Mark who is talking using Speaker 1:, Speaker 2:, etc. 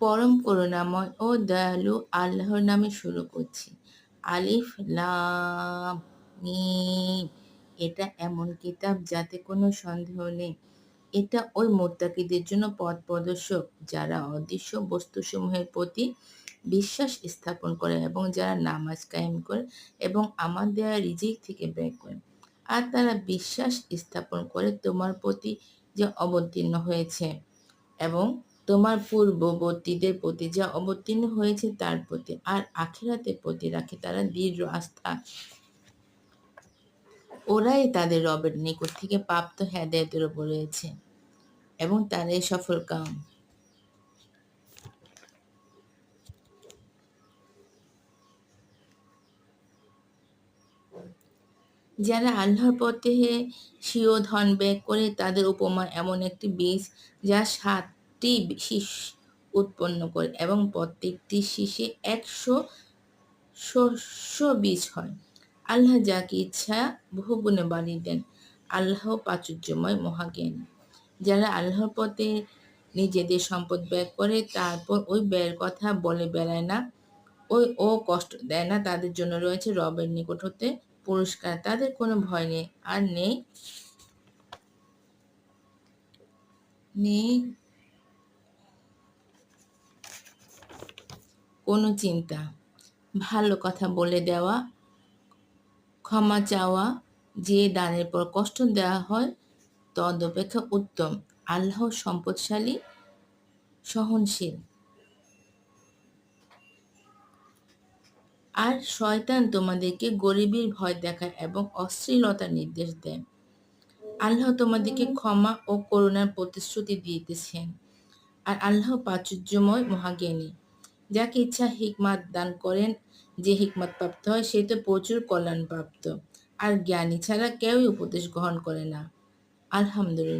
Speaker 1: পরম করুণাময় ও দয়ালু আল্লাহর নামে শুরু করছি। আলিফ লাম মিম। এটা এমন কিতাব যাতে কোনো সন্দেহ নেই। এটা ওই মোত্তাকিদের জন্য পথ প্রদর্শক, যারা অদৃশ্য বস্তুসমূহের প্রতি বিশ্বাস স্থাপন করে এবং যারা নামাজ কায়েম করে এবং আমার দেয়া রিজিক থেকে ব্যয় করে। আর তারা বিশ্বাস স্থাপন করে তোমার প্রতি যে অবতীর্ণ হয়েছে এবং তোমার পূর্ববর্তীদের প্রতি যা অবতীর্ণ হয়েছে তার প্রতি আর আখেরাতের প্রতি রাখে তারা দৃঢ় আস্থা। ওরাই তাদের রবের নিকট থেকে প্রাপ্ত হেদায়তের উপর রয়েছে এবং তারাই সফল কাম। যারা আল্লাহর পথে স্বীয় ধন ব্যয় করে তাদের উপমা এমন একটি বীজ যা সাতটি শীষ উৎপন্ন করে এবং প্রত্যেকটি শীষে একশো শস্য বীজ হয়। আল্লাহ যাকে ইচ্ছা বহুগুণে বাড়িয়ে দেন। আল্লাহ প্রাচুর্যময় মহাজ্ঞানী। যারা আল্লাহর পথে নিজেদের সম্পদ ব্যয় করে, তারপর ওই ব্যয়ের কথা বলে বেড়ায় না ওই ও কষ্ট দেয় না। তাদের জন্য রয়েছে রবের নিকট হতে পুরস্কার। তাদের কোনো ভয় নেই, আর নেই নেই কোনো চিন্তা, ভালো কথা বলে দেওয়া, ক্ষমা চাওয়া, যে দানের পর কষ্ট দেওয়া হয়, তদপেক্ষা উত্তম, আল্লাহ সম্পদশালী, সহনশীল। আর শয়তান তোমাদেরকে গরিবের ভয় দেখায় এবং অশ্লীলতার নির্দেশ দেয়। আল্লাহ তোমাদেরকে ক্ষমা ও করুণার প্রতিশ্রুতি দিতেছেন। আর আল্লাহ প্রাচুর্যময় মহাজ্ঞানী। যাকে ইচ্ছা হিকমাত দান করেন, যে হিকমাত প্রাপ্ত হয়, সে তো প্রচুর কল্যাণ প্রাপ্ত আর জ্ঞানী ছাড়া কেউই উপদেশ গ্রহণ করে না। আলহামদুলিল্লাহ।